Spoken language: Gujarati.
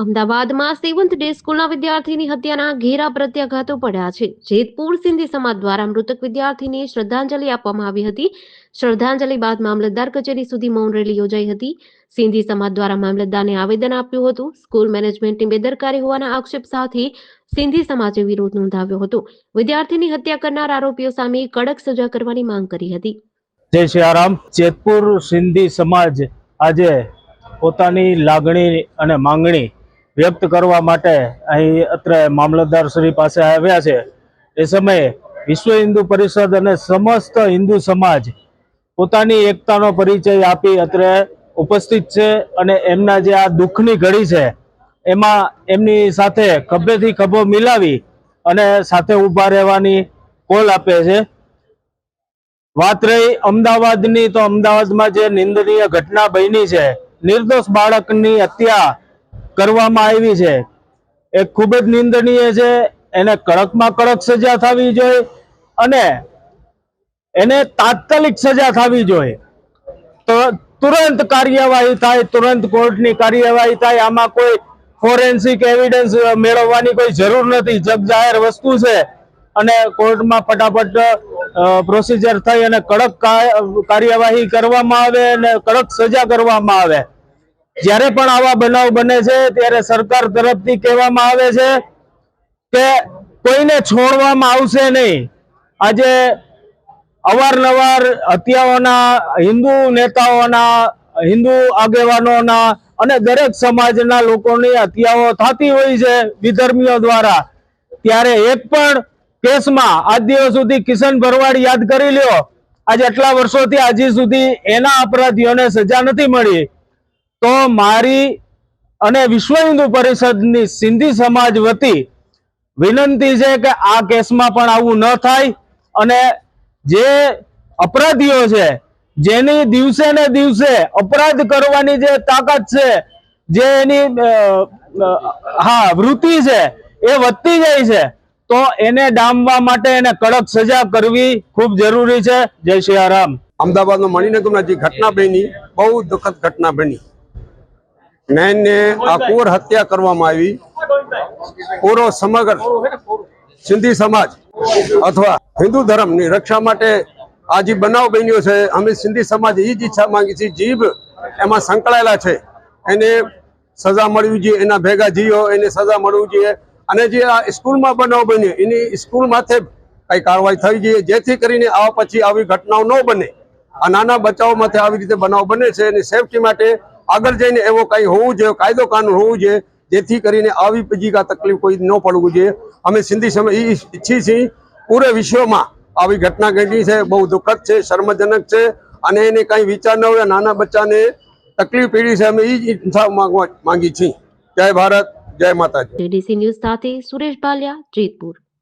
અમદાવાદમાં સેવન્થ ડે સ્કૂલના વિદ્યાર્થીની હત્યાના ઘેરા પ્રત્યાઘાતો પડ્યા છે. જેતપુર સિંધી સમાજ દ્વારા મૃતક વિદ્યાર્થીને શ્રદ્ધાંજલિ આપવામાં આવી હતી. શ્રદ્ધાંજલિ બાદ મામલતદાર કચેરી સુધી મૌન રેલી યોજાઈ હતી. સિંધી સમાજ દ્વારા મામલતદારને આવેદન આપ્યું હતું. સ્કૂલ મેનેજમેન્ટની બેદરકારી હોવાના આક્ષેપ સાથે સિંધી સમાજે વિરોધ નોંધાવ્યો હતો. વિદ્યાર્થીની હત્યા કરનાર આરોપીઓ સામે કડક સજા કરવાની માંગ કરી હતી. જય સિયારામ જેતપુર સિંધી સમાજ આજે પોતાની લાગણી અને માંગણી વ્યક્ત કરવા માટે અહીં અત્રે મામલતદાર શ્રી પાસે આવ્યા છે. એ સમયે વિશ્વ હિન્દુ પરિષદ અને સમસ્ત હિન્દુ સમાજ પોતાની એકતાનો પરિચય આપી અત્રે ઉપસ્થિત છે અને એમના જે આ દુઃખની ઘડી છે, એમાં એમની સાથે ખભેથી ખભો મિલાવી અને સાથે ઊભા રહેવાની કોલ આપે છે. વાત રહી અમદાવાદની, તો અમદાવાદમાં જે નિંદનીય ઘટના બની છે, નિર્દોષ બાળકની હત્યા કરવામાં આવી છે. એ ખૂબ જ નિંદનીય છે. એને કડકમાં કડક સજા થવી જોઈએ અને એને તાત્કાલિક સજા થવી જોઈએ. તો તુરંત કાર્યવાહી થાય, તુરંત કોર્ટની કાર્યવાહી થાય. આમાં કોઈ ફોરેન્સિક એવિડન્સ મેળવવાની કોઈ જરૂર નથી. જગ જાહેર વસ્તુ છે અને કોર્ટમાં ફટાફટ પ્રોસિજર થઈ અને કડક કાર્યવાહી કરવામાં આવે અને કડક સજા કરવામાં આવે. જ્યારે પણ આવા બનાવ બને છે, ત્યારે સરકાર તરફથી કહેવામાં આવે છે કે કોઈને છોડવામાં આવશે નહીં. આજે અવારનવાર હત્યાઓના, હિન્દુ નેતાઓના, હિન્દુ આગેવાનોના અને દરેક સમાજના લોકોની હત્યાઓ થતી હોય છે વિધર્મીઓ દ્વારા. ત્યારે એક પણ કેસમાં આજ દિવસ સુધી કિશન ભરવાડ યાદ કરી લ્યો. આજે એટલા વર્ષોથી હજી સુધી એના અપરાધીઓને સજા નથી મળી. તો મારી અને વિશ્વ હિન્દુ પરિષદની સિંધી સમાજ વતી વિનંતી છે કે આ કેસમાં પણ આવું ન થાય અને જે અપરાધીઓ છે, જેની દિવસે ને દિવસે અપરાધ કરવાની જે તાકાત છે, જે એની હા, વૃત્તિ છે, એ વધતી જાય છે, તો એને ડામવા માટે એને કડક સજા કરવી ખૂબ જરૂરી છે. જય શ્રી રામ. અમદાવાદમાં મણિનગરમાં જે ઘટના બની, બહુ દુઃખદ ઘટના બની. નયનને આ કોર હત્યા કરવામાં આવી. પૂરો સમગ્ર સિંધી સમાજ અથવા હિન્દુ ધર્મની રક્ષા માટે આ જે બનાવ બન્યો છે, અમે સિંધી સમાજ એ જ ઈચ્છા માંગી છે જીભ એમાં સંકળાયેલા છે. એને સજા મળવી જોઈએ, એના ભેગા જીઓ એને સજા મળવી જોઈએ. અને જે આ સ્કૂલમાં બનાવ બન્યો, એની સ્કૂલ માથે કઈ કાર્યવાહી થઈ જોઈએ, જેથી કરીને આવા પછી આવી ઘટનાઓ ન બને. આ નાના બચ્ચાઓ માથે આવી રીતે બનાવ બને છે, એની સેફટી માટે આગળ જઈને એવો કઈ હોવું જોઈએ કાયદો કાનૂન હોવું જોઈએ, જેથી કરીને આવી બીજી કા તકલીફ કોઈ ન પડવું જોઈએ. અમે સિંધી સમય એ ઈચ્છી છીએ પૂરે વિશ્વમાં આવી ઘટના ઘટી છે, બહુ દુઃખદ છે, શર્મજનક છે, અને એને કઈ વિચાર ન હોય, નાના બચ્ચાને તકલીફ પીડી છે, અમે એ જ ઈચ્છા માંગવા માંગી છીએ. જય ભારત, જય માતાજી. ન્યૂઝ સાથે સુરેશ બાલિયા જેતપુર.